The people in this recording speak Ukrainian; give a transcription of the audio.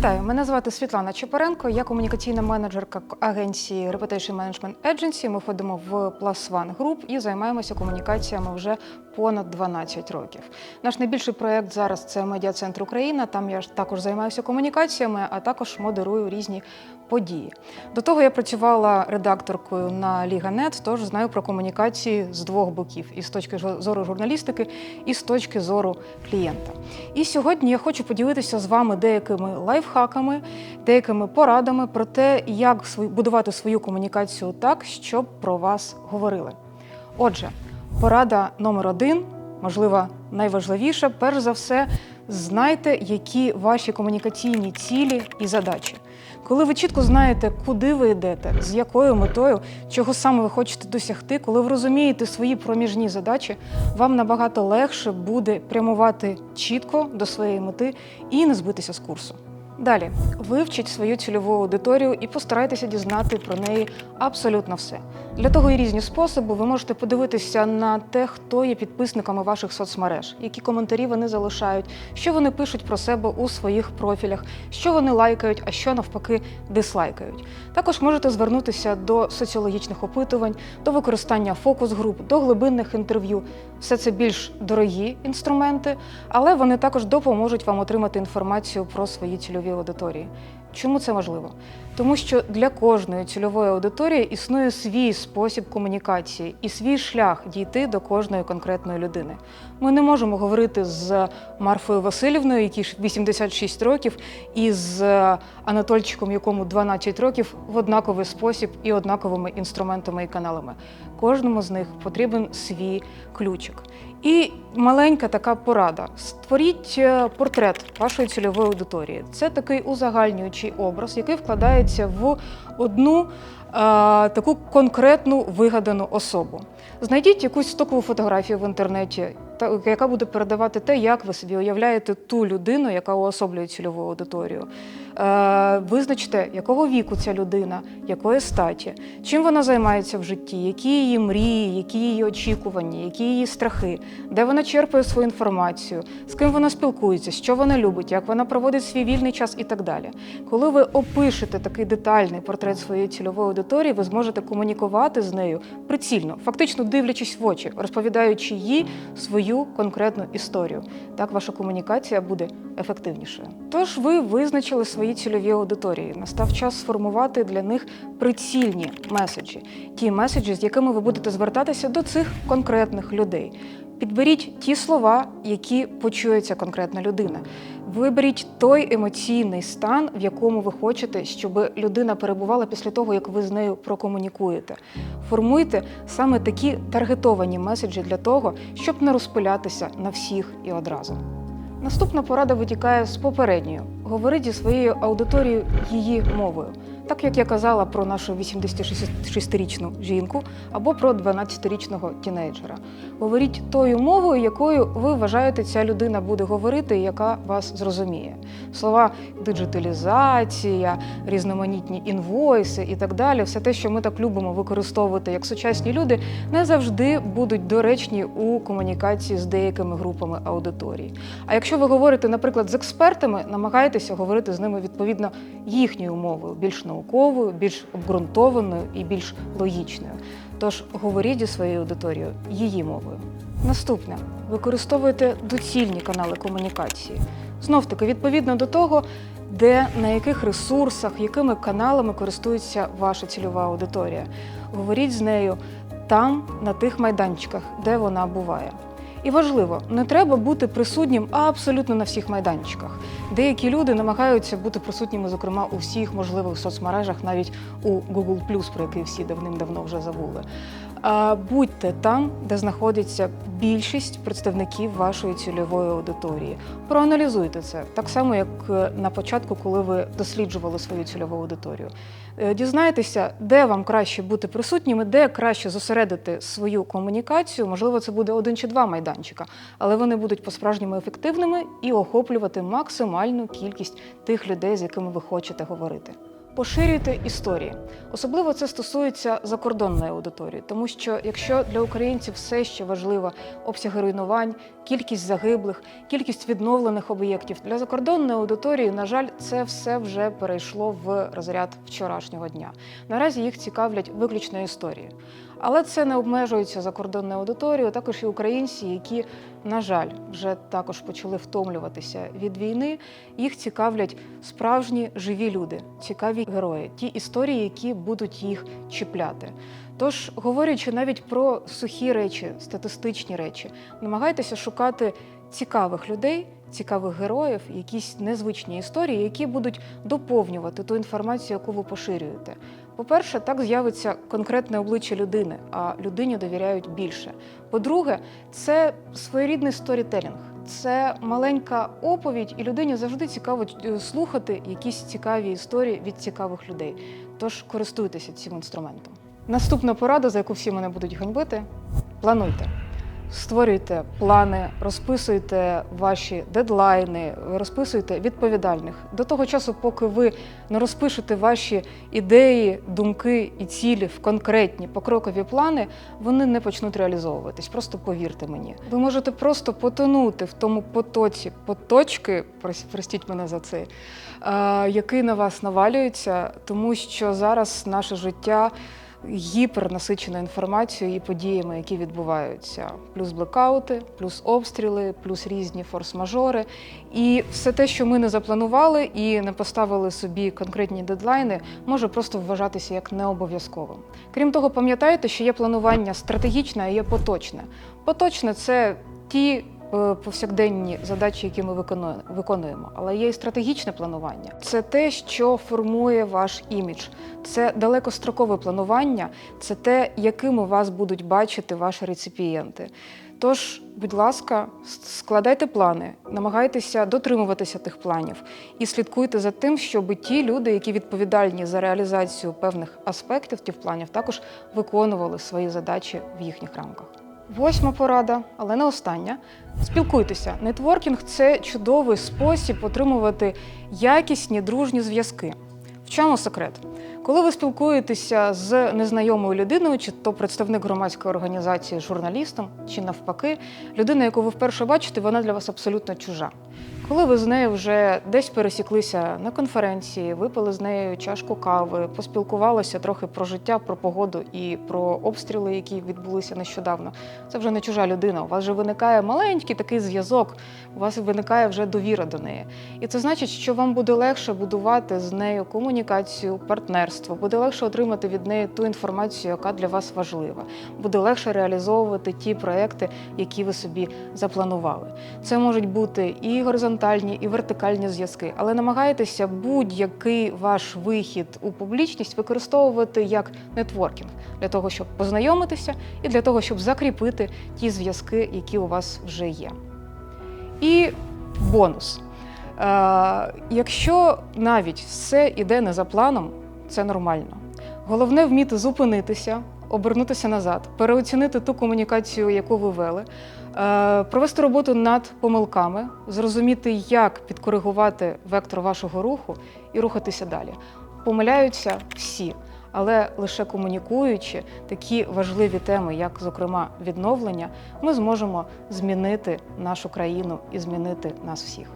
Вітаю, мене звати Світлана Чепаренко. Я комунікаційна менеджерка агенції Reputation Management Agency. Ми входимо в Plus One Group і займаємося комунікаціями вже понад 12 років. Наш найбільший проект зараз це медіа центр Україна. Там я також займаюся комунікаціями, а також модерую різні події. До того я працювала редакторкою на Ліга.нет, тож знаю про комунікації з двох боків: і з точки зору журналістики, і з точки зору клієнта. І сьогодні я хочу поділитися з вами деякими лайфхаками, деякими порадами про те, як будувати свою комунікацію так, щоб про вас говорили. Отже, порада номер один, можливо, найважливіша, перш за все, знайте, які ваші комунікаційні цілі і задачі. Коли ви чітко знаєте, куди ви йдете, з якою метою, чого саме ви хочете досягти, коли ви розумієте свої проміжні задачі, вам набагато легше буде прямувати чітко до своєї мети і не збитися з курсу. Далі вивчіть свою цільову аудиторію і постарайтеся дізнати про неї абсолютно все. Для того є різні способи. Ви можете подивитися на те, хто є підписниками ваших соцмереж, які коментарі вони залишають, що вони пишуть про себе у своїх профілях, що вони лайкають, а що навпаки дислайкають. Також можете звернутися до соціологічних опитувань, до використання фокус-груп, до глибинних інтерв'ю. Все це більш дорогі інструменти, але вони також допоможуть вам отримати інформацію про свої цільові аудиторії. Чому це важливо? Тому що для кожної цільової аудиторії існує свій спосіб комунікації і свій шлях дійти до кожної конкретної людини. Ми не можемо говорити з Марфою Васильівною, якій ж 86 років, і з Анатольчиком, якому 12 років, в однаковий спосіб і однаковими інструментами і каналами. Кожному з них потрібен свій ключик. І маленька така порада: створіть е, портрет вашої цільової аудиторії. Це такий узагальнюючий образ, який вкладається в одну е, таку конкретну вигадану особу. Знайдіть якусь стокову фотографію в інтернеті, та- яка буде передавати те, як ви собі уявляєте ту людину, яка уособлює цільову аудиторію. Е, визначте, якого віку ця людина, якої статі, чим вона займається в житті, які її мрії, які її очікування, які її страхи, де вона черпає свою інформацію, з ким вона спілкується, що вона любить, як вона проводить свій вільний час? І так далі. Коли ви опишете такий детальний портрет своєї цільової аудиторії, ви зможете комунікувати з нею прицільно, фактично дивлячись в очі, розповідаючи їй свою конкретну історію. Так ваша комунікація буде ефективнішою. Тож ви визначили свої цільові аудиторії. Настав час сформувати для них прицільні меседжі, ті меседжі, з якими ви будете звертатися до цих конкретних людей. Підберіть ті слова, які почує ця конкретна людина. Виберіть той емоційний стан, в якому ви хочете, щоб людина перебувала після того, як ви з нею прокомунікуєте. Формуйте саме такі таргетовані меседжі для того, щоб не розпилятися на всіх і одразу. Наступна порада витікає з попередньої. Говоріть зі своєю аудиторією її мовою. Так як я казала про нашу 86-річну жінку або про 12-річного тінейджера. Говоріть тою мовою, якою ви вважаєте, ця людина буде говорити, яка вас зрозуміє. Слова диджиталізація, різноманітні інвойси і так далі, все те, що ми так любимо використовувати як сучасні люди, не завжди будуть доречні у комунікації з деякими групами аудиторії. А якщо ви говорите, наприклад, з експертами, намагайтеся говорити з ними відповідно їхньою мовою, більш науковою, більш обґрунтованою і більш логічною. Тож говоріть зі своєю аудиторією її мовою. Наступне використовуйте доцільні канали комунікації. Знов таки, відповідно до того, де на яких ресурсах, якими каналами користується ваша цільова аудиторія. Говоріть з нею там, на тих майданчиках, де вона буває. І важливо, не треба бути присутнім абсолютно на всіх майданчиках. Деякі люди намагаються бути присутніми, зокрема, у всіх можливих соцмережах, навіть у Google+, про який всі давним-давно вже забули. Будьте там, де знаходиться більшість представників вашої цільової аудиторії. Проаналізуйте це так само, як е, на початку, коли ви досліджували свою цільову аудиторію. Е, Дізнайтеся, де вам краще бути присутніми, де краще зосередити свою комунікацію. Можливо, це буде один чи два майданчика, але вони будуть по-справжньому ефективними і охоплювати максимальну кількість тих людей, з якими ви хочете говорити. Поширюйте історії. Особливо це стосується закордонної аудиторії, тому що якщо для українців все ще важливо обсяги руйнувань, кількість загиблих, кількість відновлених об'єктів, для закордонної аудиторії, на жаль, це все вже перейшло в розряд вчорашнього дня. Наразі їх цікавлять виключно історії. Але це не обмежується закордонною аудиторією, також і українці, які, на жаль, вже також почали втомлюватися від війни. Їх цікавлять справжні живі люди, цікаві герої, ті історії, які будуть їх чіпляти. Тож, говорячи навіть про сухі речі, статистичні речі, намагайтеся шукати цікавих людей, цікавих героїв, якісь незвичні історії, які будуть доповнювати ту інформацію, яку ви поширюєте. По-перше, так з'явиться конкретне обличчя людини, а людині довіряють більше. По-друге, це своєрідний сторітелінг. Це маленька оповідь, і людині завжди цікаво е, слухати якісь цікаві історії від цікавих людей. Тож користуйтеся цим інструментом. Наступна порада, за яку всі мене будуть ганьбити: плануйте. Створюйте плани, розписуйте ваші дедлайни, розписуйте відповідальних. До того часу, поки ви не розпишете ваші ідеї, думки і цілі в конкретні покрокові плани, вони не почнуть реалізовуватись. Просто повірте мені. Ви можете просто потонути в тому потоці поточки, прос- простіть мене за це, який на вас навалюється, тому що зараз наше життя гіпернасичена інформацією і подіями, які відбуваються. Плюс блекаути, плюс обстріли, плюс різні форс-мажори. І все те, що ми не запланували і не поставили собі конкретні дедлайни, може просто вважатися як необов'язковим. Крім того, пам'ятайте, що є планування стратегічне, а є поточне. Поточне це ті. Е, Повсякденні задачі, які ми виконує- виконуємо, але є і стратегічне планування. Це те, що формує ваш імідж. Це далекострокове планування, це те, якими вас будуть бачити ваші реципієнти. Тож, будь ласка, складайте плани, намагайтеся дотримуватися тих планів і слідкуйте за тим, щоб ті люди, які відповідальні за реалізацію певних аспектів тих планів, також виконували свої задачі в їхніх рамках. Восьма порада, але не остання. Спілкуйтеся. Нетворкінг це чудовий спосіб отримувати якісні дружні зв'язки. В чому секрет? Коли ви спілкуєтеся з незнайомою людиною, чи то представник громадської організації журналістом, чи навпаки, людина, яку ви вперше бачите, вона для вас абсолютно чужа. Коли ви з нею вже десь пересіклися на конференції, випили з нею чашку кави, поспілкувалися трохи про життя, про погоду і про обстріли, які відбулися нещодавно, це вже не чужа людина. У вас вже виникає маленький такий зв'язок, у вас виникає вже довіра до неї. І це значить, що вам буде легше будувати з нею комунікацію, партнерство, буде легше отримати від неї ту інформацію, яка для вас важлива, буде легше реалізовувати ті проекти, які ви собі запланували. Це можуть бути і горизонтальні, і вертикальні зв'язки, але намагайтеся будь-який ваш вихід у публічність використовувати як нетворкінг для того, щоб познайомитися, і для того, щоб закріпити ті зв'язки, які у вас вже є. І бонус. Е, якщо навіть все йде не за планом, це нормально. Головне вміти зупинитися, обернутися назад, переоцінити ту комунікацію, яку ви вели, е, провести роботу над помилками, зрозуміти, як підкоригувати вектор вашого руху і рухатися далі. Помиляються всі, але лише комунікуючи такі важливі теми, як, зокрема, відновлення, ми зможемо змінити нашу країну і змінити нас всіх.